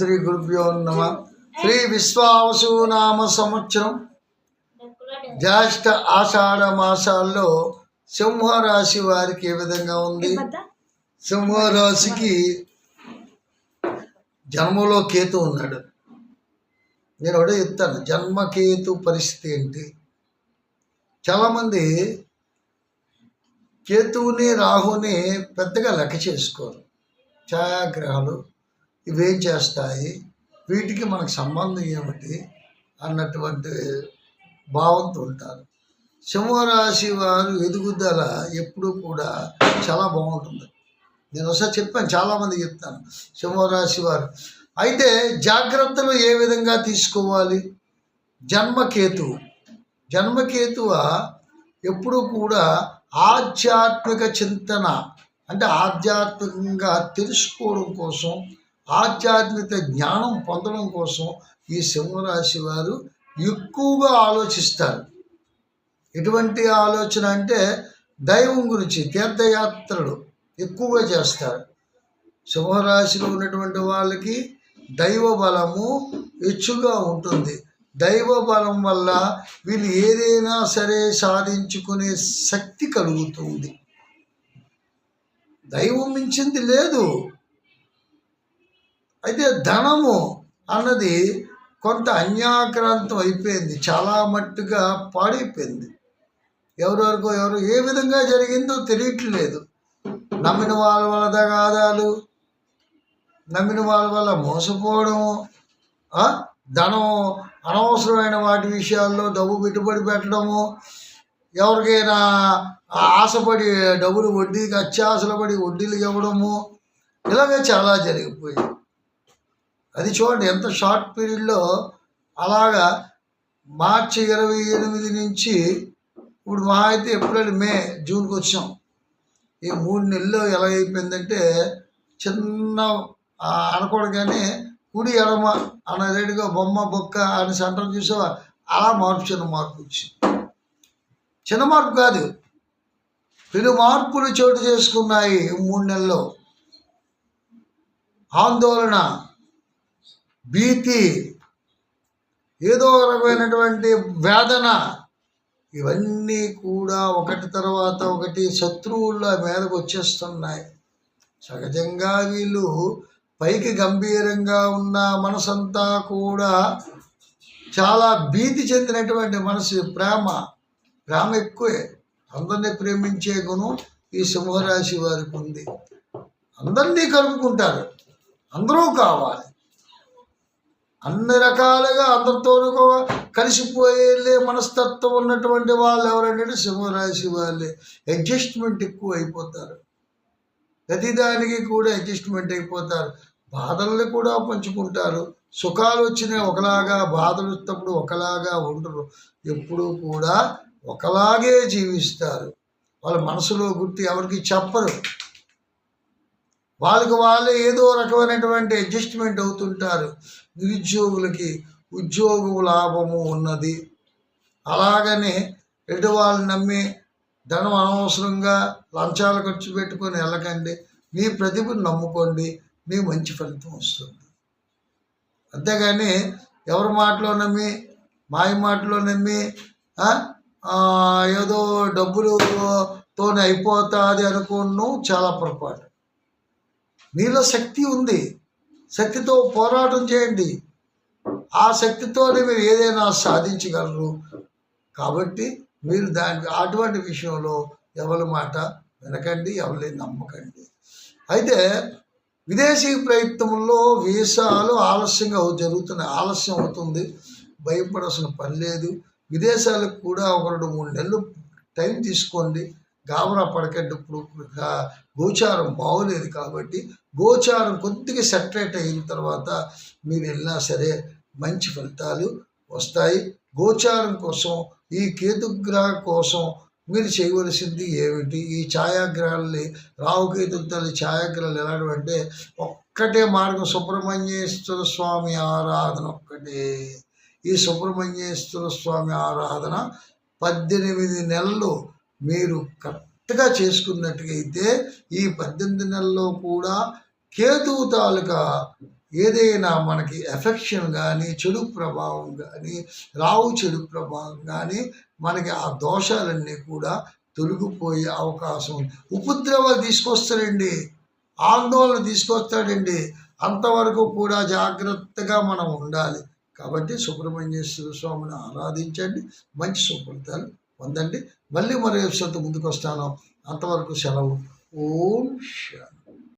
శ్రీ గురుభ్యో నమ. శ్రీ విశ్వావసు నామ సంవత్సరం. జ్యేష్ఠ ఆషాఢ మాసాల్లో సింహరాశి వారికి ఏ విధంగా ఉంది? సింహరాశికి జన్మలో కేతు ఉన్నాడు. నేను ఒకటే చెప్తాను జన్మకేతు పరిస్థితి ఏంటి? చాలామంది కేతువుని రాహుని పెద్దగా లెక్క చేసుకోరు. ఛాయాగ్రహాలు ఇవేం చేస్తాయి. వీటికి మనకు సంబంధం ఏమిటి అన్నటువంటి భావంతో ఉంటారు. సింహరాశి వారు ఎదుగుదల ఎప్పుడూ కూడా చాలా బాగుంటుంది. నేను ఒకసారి చెప్పాను చాలామంది చెప్తాను సింహరాశి వారు. అయితే జాగ్రత్తలు ఏ విధంగా తీసుకోవాలి? జన్మకేతు. జన్మకేతువ? ఎప్పుడూ కూడా ఆధ్యాత్మిక చింతన అంటే ఆధ్యాత్మికంగా తెలుసుకోవడం కోసం ఆధ్యాత్మిక జ్ఞానం పొందడం కోసం ఈ సింహరాశి వారు ఎక్కువగా ఆలోచిస్తారు. ఎటువంటి ఆలోచన అంటే దైవం గురించి తీర్థయాత్రలు ఎక్కువగా చేస్తారు. సింహరాశిలో ఉన్నటువంటి వాళ్ళకి దైవ బలము హెచ్చుగా ఉంటుంది. దైవ బలం వల్ల వీళ్ళు ఏదైనా సరే సాధించుకునే శక్తి కలుగుతుంది. దైవం మించింది లేదు. అయితే ధనము అన్నది కొంత అన్యాక్రాంతం అయిపోయింది. చాలా మట్టుగా పాడైపోయింది. ఎవరెవరికో ఎవరు ఏ విధంగా జరిగిందో తెలియట్లేదు. నమ్మిన వాళ్ళ వల్ల దగాదాలు నమ్మిన వాళ్ళ వల్ల మోసపోవడము ధనం అనవసరమైన వాటి విషయాల్లో డబ్బు పెట్టుబడి పెట్టడము ఎవరికైనా ఆశపడి డబ్బులు వడ్డీకి అత్యాశలు పడి వడ్డీలు ఇవ్వడము ఇలాగే చాలా జరిగిపోయింది. అది చూడండి ఎంత షార్ట్ పీరియడ్లో అలాగా మార్చి ఇరవై ఎనిమిది నుంచి ఇప్పుడు మా అయితే ఏప్రిల్ మే జూన్కి వచ్చాం. ఈ మూడు నెలలు ఎలా అయిపోయిందంటే చిన్న ఆ, కానీ కుడి ఎడమ అనేదిగా బొమ్మ బొక్క అని సెంటర్ చూసావా అలా మార్పు చిన్న మార్పు వచ్చింది. చిన్న మార్పు కాదు పెను మార్పులు చోటు చేసుకున్నాయి మూడు నెలల్లో. ఆందోళన భీతి ఏదో రకమైనటువంటి వేదన. ఇవన్నీ కూడా ఒకటి తర్వాత ఒకటి శత్రువుల మీదకు వచ్చేస్తున్నాయి. సహజంగా వీళ్ళు పైకి గంభీరంగా ఉన్న మనసంతా కూడా చాలా భీతి చెందినటువంటి మనసు ప్రేమ. ప్రేమ ఎక్కువే. అందరినీ ప్రేమించే గుణం ఈ సింహరాశి వారికి ఉంది. అందరినీ కలుపుకుంటారు. అందరూ కావాలి. అన్ని రకాలుగా అందరితోనూ కలిసిపోయే మనస్తత్వం ఉన్నటువంటి వాళ్ళు ఎవరంటే సింహరాశి వాళ్ళే. అడ్జస్ట్మెంట్ ఎక్కువ అయిపోతారు. ప్రతిదానికి కూడా అడ్జస్ట్మెంట్ అయిపోతారు. బాధల్ని కూడా పంచుకుంటారు. సుఖాలు వచ్చినా ఒకలాగా బాధలు వచ్చినప్పుడు ఒకలాగా ఉండరు. ఎప్పుడూ కూడా ఒకలాగే జీవిస్తారు. వాళ్ళ మనసులో గుర్తు ఎవరికి చెప్పరు. వాళ్ళకి వాళ్ళే ఏదో రకమైనటువంటి అడ్జస్ట్మెంట్ అవుతుంటారు. నిరుద్యోగులకి ఉద్యోగం లాభము ఉన్నది. అలాగని ఎటు వాళ్ళు నమ్మి ధనం అనవసరంగా లంచాలు ఖర్చు పెట్టుకొని వెళ్ళకండి. మీ ప్రతిభను నమ్ముకోండి. మీ మంచి ఫలితం వస్తుంది. అంతేగాని ఎవరి మాటలో నమ్మి మాయ మాటలో నమ్మి ఏదో డబ్బులు ఏదో అయిపోతుంది అనుకోవడం చాలా పొరపాటు. నీలో శక్తి ఉంది. శక్తితో పోరాటం చేయండి. ఆ శక్తితోనే మీరు ఏదైనా సాధించగలరు. కాబట్టి మీరు దాని అటువంటి విషయంలో ఎవరి మాట వినకండి ఎవరిని నమ్మకండి. అయితే విదేశీ ప్రయత్నంలో వీసాలు ఆలస్యంగా జరుగుతున్నాయి. ఆలస్యం అవుతుంది. భయపడాల్సిన పని లేదు. విదేశాలకు కూడా ఒక రెండు మూడు నెలలు టైం తీసుకోండి. గాబరా పడకండి. ఇప్పుడు గోచారం బాగోలేదు కాబట్టి గోచారం కొద్దిగా సెటరేట్ అయిన తర్వాత మీరు వెళ్ళినా సరే మంచి ఫలితాలు వస్తాయి. గోచారం కోసం ఈ కేతుగ్రహ కోసం మీరు చేయవలసింది ఏమిటి? ఈ ఛాయాగ్రహాలని రావుకేతుల ఛాయాగ్రహాలు ఎలాంటివి అంటే ఒక్కటే మార్గం సుబ్రహ్మణ్యేశ్వర స్వామి ఆరాధన ఒక్కటే. ఈ సుబ్రహ్మణ్యేశ్వర స్వామి ఆరాధన పద్దెనిమిది నెలలు మీరు కరెక్ట్గా చేసుకున్నట్టుగా అయితే ఈ పద్దెనిమిది నెలల్లో కూడా కేతువు తాలూకా ఏదైనా మనకి ఎఫెక్షన్ కానీ చెడు ప్రభావం కానీ రావు చెడు ప్రభావం కానీ మనకి ఆ దోషాలన్నీ కూడా తొలగిపోయే అవకాశం ఉంది. ఉపద్రవాలు తీసుకొస్తాడండి. ఆందోళన తీసుకొస్తాడండి. అంతవరకు కూడా జాగ్రత్తగా మనం ఉండాలి. కాబట్టి సుబ్రహ్మణ్యేశ్వర స్వామిని ఆరాధించండి. మంచి సుఫలితాలు పొందండి. మళ్ళీ మరో ఎపిసోడ్తో ముందుకు వస్తాను అంతవరకు సెలవు. ఓం శాంతి